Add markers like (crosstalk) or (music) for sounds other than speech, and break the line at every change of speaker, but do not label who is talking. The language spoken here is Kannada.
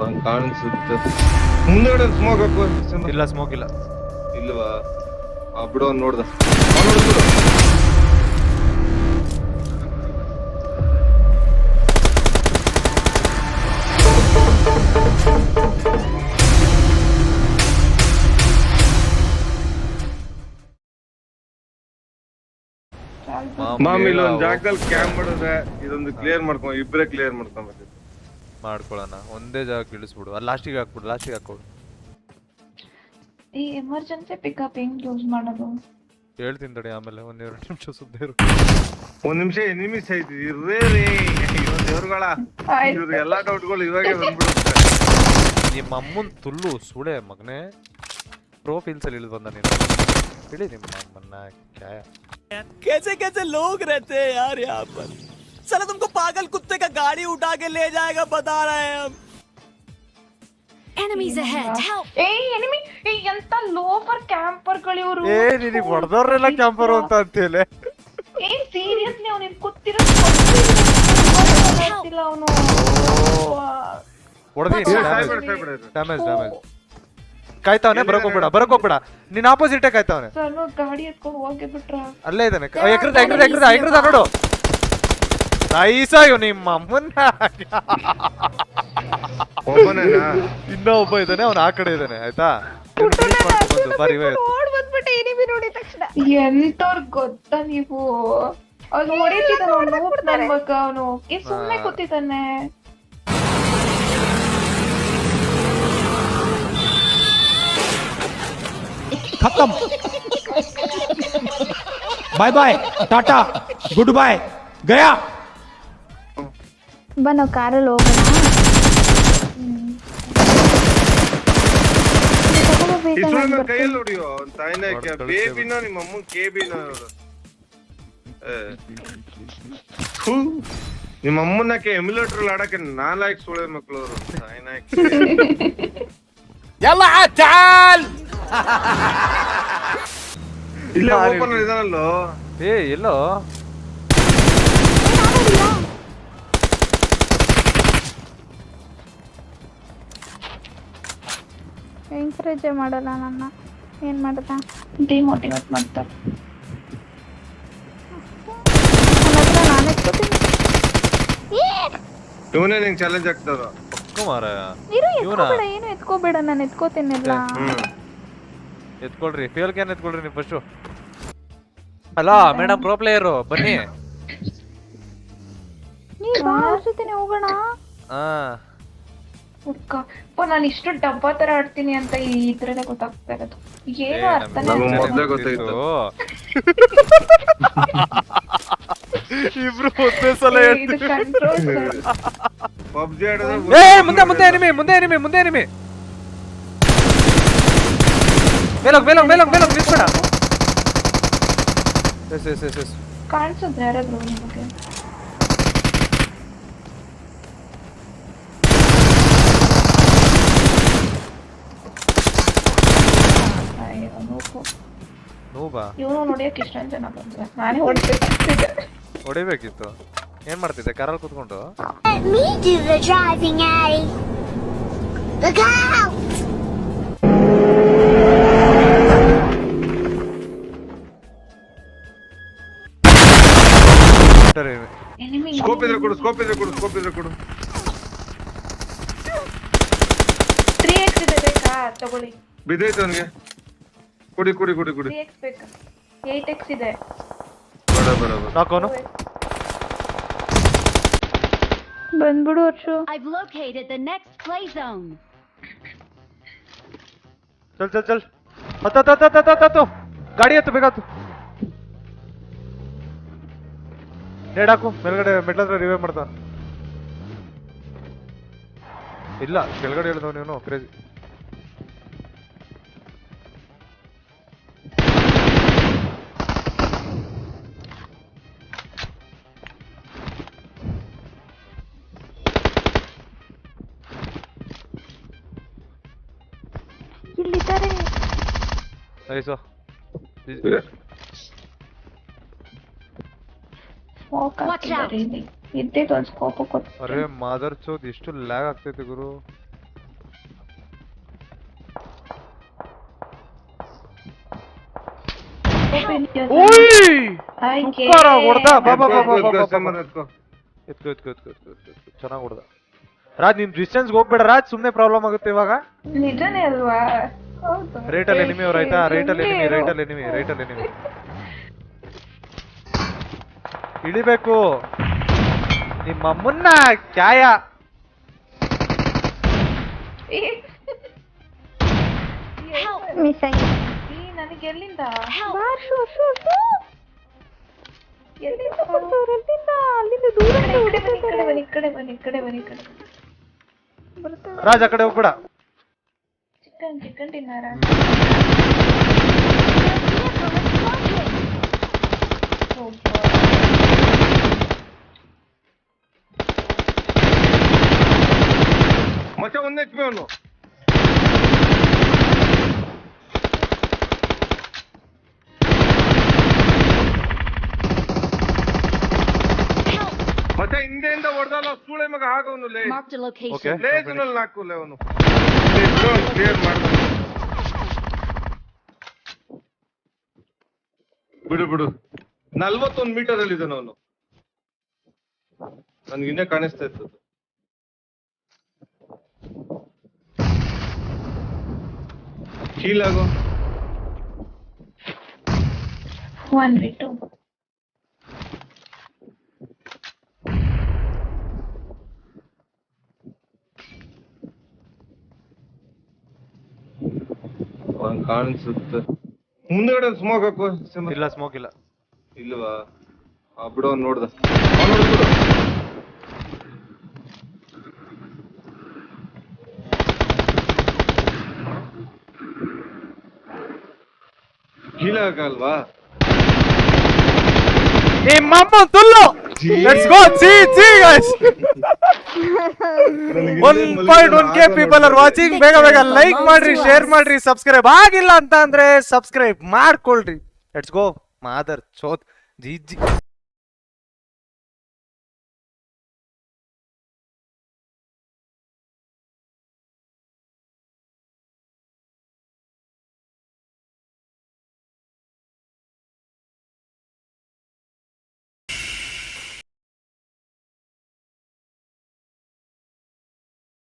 ಒಂದ್ ಕಾಣಿಸುತ್ತೆ ಮುಂದೆ ಸ್ಮೋಕ್ ಹಾಕು.
ಇಲ್ಲ ಸ್ಮೋಕ್ ಇಲ್ಲ.
ಇಲ್ವಾ? ಆ ಬಿಡು ನೋಡ್ದ. ಮಾಮ್ ಇಲ್ಲೊಂದ್ ಜಾಗದಲ್ಲಿ ಕ್ಯಾಂಪ್ ಮಾಡಿದ್ರೆ ಇದೊಂದು ಕ್ಲಿಯರ್ ಮಾಡ್ಕೊಂಡ್ ಇಬ್ರೇ ಕ್ಲಿಯರ್ ಮಾಡ್ಕೊಬೇಕು
ಮಾಡ್ಕೊಳ್ಳೋಣ ಒಂದೇ ಜಾಗ ಇಳಿಸ್ಬಿಡು ಅಲ್ಲಿ ಲಾಸ್ಟಿಗೆ ಹಾಕ್ಬಿಡು ಲಾಸ್ಟಿಗೆ ಹಾಕ್ಬಿಡು
ಈ ಎಮರ್ಜೆನ್ಸಿ ಪಿಕಪ್ ಹೆಂಗ್ ಯೂಸ್ ಮಾಡೋದು
ಹೇಳ್ತೀನಿ ತಡಿ ಆಮೇಲೆ ಒಂದ್ ಎರಡು ನಿಮಿಷ ಸುದ್ದಿ ಇರು
ಒಂದ್ ನಿಮಿಷ ನಿಮಿಷ ಐತಿ ಇರ್ರೇ ರೀ ಅಯ್ಯೋ ದೇವ್ರುಗಳ
ಆಯ್ತು.
ಇವ್ರ ಎಲ್ಲಾ ಡೌಟ್ಗಳು ಇವಾಗೆ ಬಂದ್ಬಿಡುತ್ತೆ
ನಿಮ್ಮ ಅಮ್ಮನ್ ತುಲ್ಲು ಸುಳೆ ಮಗನೇ ಪ್ರೊಫೈಲ್ಸ್ ಅಲ್ಲಿ ಇಳಿದು ಬಂದ ನೀನು ಹೇಳಿ ನಿಮ್ಮ ಅಮ್ಮನ್ನ ಕ್ಯಾ
कैसे कैसे लोग रहते हैं यार यहाँ पर साला तुमको पागल कुत्ते का गाड़ी उठा के ले जाएगा बता रहे हैं हम
Enemies ahead! Help!
ಏ ಎನಿಮಿ ಏ ಎಂತ ಲೋಫರ್ ಕ್ಯಾಂಪರ್ಗಳು ಇವರು
ಏ ನಿನಗೆ ಹೊಡೆದವ್ರೆಲ್ಲ ಕ್ಯಾಂಪರು ಅಂತ ಅಂತೇಳಿ
ಏ ಸೀರಿಯಸ್ಲಿ ಅವ್ನು ಕೂತಿರೋ ಅವನು
ಹೊಡೆದಿ
ಏ,
ಡ್ಯಾಮೇಜ್
ಸಾಯ್ಬೇಡ, ಸಾಯ್ಬೇಡ ಇದು.
ಡ್ಯಾಮೇಜ್ ಡ್ಯಾಮೇಜ್ ಕಾಯ್ತಾವನೆ ಬರಕ್ ಹೋಗ್ಬೇಡ ಬರಕ್ ಹೋಗ್ಬೇಡ ನಿನ್ನ ಆಪೋಸಿಟೇ ಕಾಯ್ತಾವನೆ
ಸರ್ ಗಾಡಿ ಎತ್ಕೊಂಡು ಹೋಗಿ ಬಿಟ್ರ
ಅಲ್ಲೇ ಇದ್ದಾನೆ ಎಗ್ರದ ಎಗ್ರದ ಎಗ್ರದ ಎಗ್ರದ ನೋಡು ನೈಸ ಇವ್ ನಿಮ್ಮ ಅಮ್ಮನ್ನ
ಒಬ್ಬನೇನಾ
ಇನ್ನ ಒಬ್ಬ ಇದ್ದಾನೆ ಅವ್ನು ಆ ಕಡೆ ಇದ್ದಾನೆ ಆಯ್ತಾ ಇವ್ನು finish ಮಾಡ್ಕೊಂಡ್ ಬಂದು ಬಾರಿ ಇವ ಎತ್ತು.
ಎಂತವ್ರ್ ಗೊತ್ತಾ ನೀವು ಅವ್ನು ಹೊಡಿತಿದ್ದಾನೆ ಅವ್ನು ನನ್ ಮಗ ಅವನು ಏ ಸುಮ್ನೆ
ಹಾ.
ಕೂತಿದ್ದಾನೆ
खत्म bye bye tata good bye गया
ಬನ್ನ ಕಾರಲ್ಲಿ ಹೋಗೋಣ.
ಇಸ್ರೋನ ಕೈಯಲ್ಲಿ ಎಮ್ಯುಲೇಟರ್ ಆಡಕ್ಕೆ ನಾಲ್ಕು ಮಕ್ಕಳು ಅವರು ತಾಯಿನ. (laughs)
ಎಲ್ಲ
ಇಲ್ಲ ಓಪನ್ (laughs)
ಏ ಎಲ್ಲೋ?
ಎಂಕರೇಜ್ ಮಾಡಲ್ಲ ನನ್ನ. ಏನ್ ಮಾಡ್ದ?
ಡಿಮೋಟಿವೇಟ್ ಮಾಡ್ತಾರೆ.
ಹತ್ರ ನಾನು ಎತ್ಕೋತೀನಿ
ಇವನೇ ನಿಂಗೆ ಚಾಲೆಂಜ್ ಆಗ್ತದ.
ಕುಮಾರ ಇವ್ನಾ?
ಎತ್ಕೋಬೇಡ ಏನು ಎತ್ಕೋಬೇಡ ನಾನು ಎತ್ಕೋತೀನಿಲ್ಲ
ಹ್ಮ್.
ಎತ್ಕೊಳ್ರಿ ಫೇಲ್ ಕ್ಯಾನ್ ಎತ್ಕೊಳ್ರಿ ನೀವು ಫಸ್ಟು ಅಲ್ಲ ಮೇಡಮ್ ಪ್ರೋ ಪ್ಲೇಯರು ಬನ್ನಿ.
ನೀ ಬಾ ಅವ್ರ್ ಜೊತೆನೆ ಹೋಗೋಣ.
ಹಾ.
ಹುಡ್ಕ. ಅಪ್ಪ ನಾನು ಇಷ್ಟು ಡಬ್ಬ ತರ ಆಡ್ತೀನಿ ಅಂತ ಈ ಇದ್ರಲ್ಲೇ ಗೊತ್ತಾಗ್ತಾ ಇರೋದು. ಏನು ಅರ್ಥನೇ
ನಮ್ಗೆ
ಆಗ್ತಿಲ್ಲ.
ಮೊದ್ಲೇ ಗೊತ್ತಾಯ್ತು. (laughs)
ಇಬ್ರು ಒಂದೇ ಸಲ ಹೇಳ್ತೀವಿ.
ಕಂಟ್ರೋಲ್
ಪಬ್ಜಿ
ಏ ಮುಂದೆ ಮುಂದೆ ಎನಿಮಿ ಮುಂದೆ ಎನಿಮಿ ಮುಂದೆ ಎನಿಮಿ ಮೇಲೋಗ್ ಮೇಲೋಗ್ ಮೇಲೋಗ್ ಮೇಲೋಗ್ ನಿಲ್ಸ್ಬೇಡ. Yes yes yes
yes. ಯಾರಾದ್ರು ನಿಮಗೆ?
ನೋಬಾ?
ಇವನು ನೋಡಿಯಕ್ಕೆ ಇಷ್ಟೊಂದು ಜನ ಬಂದ್ರೆ ನಾನೇ ಹೊಡ್ಬೇಕಾಗ್ತಿದೆ
ಹೊಡಿಬೇಕಿತ್ತು. ಏನ್ ಮಾಡ್ತಿದ್ದೆ? ಕಾರಲ್ಲಿ ಕೂತ್ಕೊಂಡು?
Let me do the driving, Addy. Look out!
ಸರಿ.
ಎನಿಮಿ
ಸ್ಕೋಪ್ ಇದ್ರೆ ಕೊಡು ಸ್ಕೋಪ್ ಇದ್ರೆ ಕೊಡು ಸ್ಕೋಪ್ ಇದ್ರೆ ಕೊಡು.
ತ್ರೀ ಎಕ್ಸ್ ಇದೆ ಬೇಕಾ? ತಗೊಳ್ಳಿ.
ಬಿದ್ದೈತೆ ಅವನಿಗೆ. ಕುಡಿ ಕುಡಿ ಕುಡಿ ಕುಡಿ.
ತ್ರೀ ಎಕ್ಸ್ ಬೇಕಾ. ಇದೆ.
ಬೇಡ ಬೇಡ
ಬಂದ್ಬಿಡು Varshu
I've located the next play zone.
ಚಲ್ ಚಲ್ ಚಲ್. ಹತ್ತ ಹತ್ತ ಹತ್ತ ಹತ್ತ ಹತ್ತು ಗಾಡಿ ಹತ್ತು ಬೇಕತ್ತು ನೇಡ್ ಹಾಕು. ಮೇಲ್ಗಡೆ ಮೆಟ್ಲತ್ರ ರಿವೈವ್ ಮಾಡ್ತಾನ ಇಲ್ಲ ಕೆಳಗಡೆ ಹೇಳಿದವ ನೀನು ಕ್ರೇಜಿ ನೈಸು
ಸ್ಮೋಕ್ ಹಾಕಿದ್ದಾರೆ ಇಲ್ಲಿ ಇದ್ದಿದ್ದು ಒಂದು ಸ್ಕೋಪ್ ಕೊಟ್ಟು
ಅರೆ ಮಾದರ್ ಚೋದ್ ಎಷ್ಟು ಲ್ಯಾಗ್ ಆಗ್ತೈತೆ ಗುರು
ಆಯ್ಕೆ
ಸೂಪರ್ ಹೊಡ್ದ ಬಾ ಬಾ ಬಾ ಬಾ ಬಾ ಬಾ
ಸಾಮಾನ್ ಎತ್ಕೋ.
ಎತ್ಕೋ ಎತ್ಕೋ ಎತ್ಕೋ ಎತ್ಕೋ ಎತ್ಕೋ ಎತ್ಕೋ ಚೆನ್ನಾಗಿ ಹೊಡ್ದ ರಾಜ್ ನಿನ್ ಡಿಸ್ಟೆನ್ಸ್ ಹೋಗ್ಬೇಡ ರಾಜ್ ಸುಮ್ನೆ ಪ್ರಾಬ್ಲಮ್ ಆಗುತ್ತೆ ಇವಾಗ
ನಿಜನೇ ಅಲ್ವಾ ಹೌದು
ರೈಟ್ ಅಲ್ಲಿ ಎನಿಮಿ ಅವ್ರ ಆಯ್ತಾ ರೈಟ್ ಅಲ್ಲಿ ಎನಿಮಿ ರೈಟ್ ಅಲ್ಲಿ ಎನಿಮಿ ರೈಟ್ ಅಲ್ಲಿ ಎನಿಮಿ ಇಳಿಬೇಕು ನಿಮ್ಮ ಅಮ್ಮನ್ನ ಕ್ಯಾಯ
ಮಿಸ್ ಆಗಿ
ಈ ನನಗೆ ಎಲ್ಲಿಂದ
ಬಾರ್ ಶೂ ಶೂ ಶೂ
ಎಲ್ಲಿಂದ
ಬರ್ತಾವ್ರೆ ಎಲ್ಲಿಂದ ಅಲ್ಲಿಂದ ದೂರ
ಈ ಕಡೆ ಬನ್ನಿ ಈ ಕಡೆ ಬನ್ನಿ ಈ ಕಡೆ ಬನ್ನಿ ಈ ಕಡೆ ಬನ್ನಿ ಈ ಕಡೆ
ಬರ್ತಾವ್ರೆ
ರಾಜ್ ಆ ಕಡೆ ಹೋಗ್ಬೇಡ
ಚಿಕನ್ ಚಿಕನ್ ಡಿನ್ನರ
ಮಚ್ಚ ಒಂದ್ ಎಚ್ ಪಿ ಅವನು ಮಚ್ಚ ಹಿಂದೆಯಿಂದ ಹೊಡೆದಲ್ಲ ಸೂಳೆ ಮಗ ಹಾಕವನು ಲೇ
Marked a location.
ಓಕೆ
ಲೇಜಿನಲ್ಲಿ ಹಾಕುಲೆ ಅವನು ಬಿಡು ಬಿಡು. ನಲ್ವತ್ತೊಂದು ಮೀಟರ್ ಅಲ್ಲಿ ಇದ್ದಾನೆ ಅವನು. ನನ್ಗೆ ಇನ್ನೇ ಕಾಣಿಸ್ತಾ ಇತ್ತು. ಕೀಲಾಗೋ
ಒನ್ ಬಿಟ್ಟು
ಅವ್ನ್ ಕಾಣಿಸುತ್ತೆ. ಮುಂದ್ಗಡೆ ಸ್ಮೋಕ್ ಹಾಕು.
ಇಲ್ಲ ಸ್ಮೋಕ್ ಇಲ್ಲ.
ಇಲ್ವಾ? ಆ ಬಿಡು ಅವ್ನ್ ನೋಡ್ದ. ಅವ್ನ್ ನೋಡ್ದ ಬಿಡು.
ಅಮ್ಮ ತುಲ್ಲು! Let's go C C guys one point one K people are watching ಬೇಗ ಬೇಗ ಲೈಕ್ ಮಾಡ್ರಿ ಶೇರ್ ಮಾಡ್ರಿ ಸಬ್ಸ್ಕ್ರೈಬ್ ಆಗಿಲ್ಲ ಅಂತ ಅಂದ್ರೆ ಸಬ್ಸ್ಕ್ರೈಬ್ ಮಾಡ್ಕೊಳ್ರಿ. ಲೆಟ್ಸ್ ಗೋ ಮಾದರ್ ಚೋತ್ ಜಿ ಜಿ